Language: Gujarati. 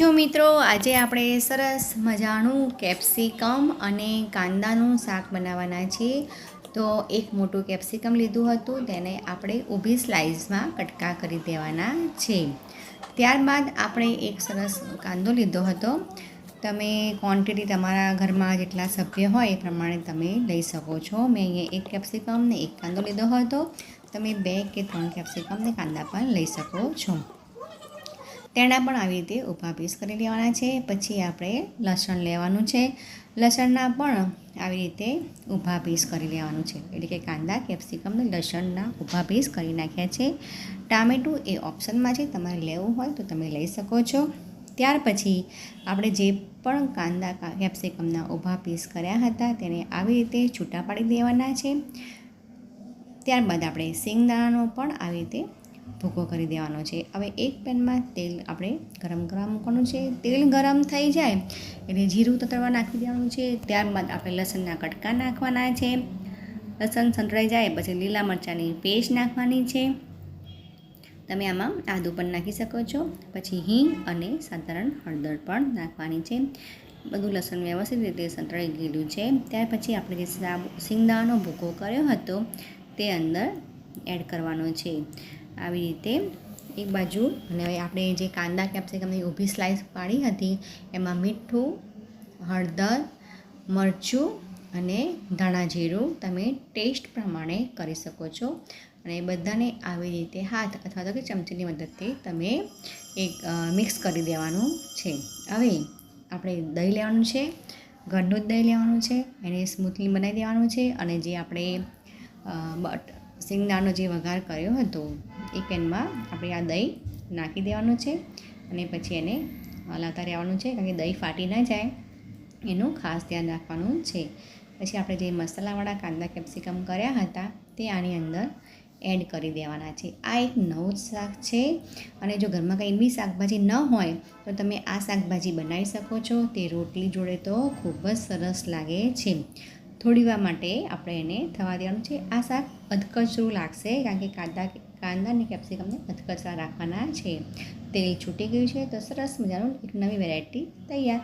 છો મિત્રો, આજે આપણે સરસ મજાનું કેપ્સિકમ અને કાંદાનું શાક બનાવવાના છીએ. તો એક મોટું કેપ્સિકમ લીધું હતું, તેને આપણે ઊભી સ્લાઇસમાં કટકા કરી દેવાના છે. ત્યારબાદ આપણે એક સરસ કાંદો લીધો હતો. તમે ક્વોન્ટિટી તમારા ઘરમાં જેટલા સભ્ય હોય એ પ્રમાણે તમે લઈ શકો છો. મેં અહીંયા એક કેપ્સિકમ ને એક કાંદો લીધો હતો. તમે બે કે ત્રણ કેપ્સિકમ ને કાંદા પણ લઈ શકો છો. તેના પણ આવી રીતે ઊભા પીસ કરી લેવાના છે. પછી આપણે લસણ લેવાનું છે. લસણના પણ આવી રીતે ઊભા પીસ કરી લેવાનું છે. એટલે કે કાંદા કેપ્સિકમને લસણના ઊભા પીસ કરી નાખ્યા છે. ટામેટું એ ઓપ્શનમાં છે. તમારે લેવું હોય તો તમે લઈ શકો છો. ત્યાર પછી આપણે જે પણ કાંદા કેપ્સિકમના ઊભા પીસ કર્યા હતા તેને આવી રીતે છૂટા પાડી દેવાના છે. ત્યારબાદ આપણે સિંગદાણાનો પણ આવી રીતે ભૂકો કરી દેવાનો છે. હવે એક પેનમાં તેલ આપણે ગરમ કરવા મૂકવાનું છે. તેલ ગરમ થઈ જાય એટલે જીરું તતરવા નાખી દેવાનું છે. ત્યારબાદ આપણે લસણના કટકા નાખવાના છે. લસણ સંતળાઈ જાય પછી લીલા મરચાંની પેસ્ટ નાખવાની છે. તમે આમાં આદુ પણ નાખી શકો છો. પછી હિંગ અને સાધારણ હળદર પણ નાખવાની છે. બધું લસણ વ્યવસ્થિત રીતે સંતળાઈ ગયેલું છે. ત્યાર પછી આપણે જે સિંગદાણાનો ભૂકો કર્યો હતો તે અંદર એડ કરવાનો છે. આવી રીતે એક બાજુ અને હવે આપણે જે કાંદા કેપ્સિકમની ઊભી સ્લાઇસ પાડી હતી, એમાં મીઠું, હળદર, મરચું અને ધાણા જીરું તમે ટેસ્ટ પ્રમાણે કરી શકો છો. અને બધાને આવી રીતે હાથ અથવા તો કે ચમચીની મદદથી તમે એક મિક્સ કરી દેવાનું છે. હવે આપણે દહીં લેવાનું છે, ઘરનું જ દહીં લેવાનું છે, એને સ્મૂથલી બનાવી દેવાનું છે અને જે આપણે બટ સિંગદાણનો જે વઘાર કર્યો હતો એ પેનમાં આપણે આ દહીં નાખી દેવાનું છે અને પછી એને હલાવતા રહેવાનું છે કારણ કે દહીં ફાટી ના જાય. એનું ખાસ ધ્યાન રાખવાનું છે. પછી આપણે જે મસાલાવાળા કાંદા કેપ્સિકમ કર્યા હતા તે આની અંદર એડ કરી દેવાના છે. આ એક નવું શાક છે અને જો ઘરમાં કંઈ બી શાકભાજી ન હોય તો તમે આ શાકભાજી બનાવી શકો છો. તે રોટલી જોડે તો ખૂબ જ સરસ લાગે છે. થોડી વાર માટે આપણે એને થવા દેવાનું છે. આ શાક અધકચરું લાગશે કારણ કે કાંદા કાંદા અને કેપ્સિકમને અધકચરા રાખવાના છે. તેલ છૂટી ગયું છે તો સરસ મજાનું એક નવી વેરાયટી તૈયાર.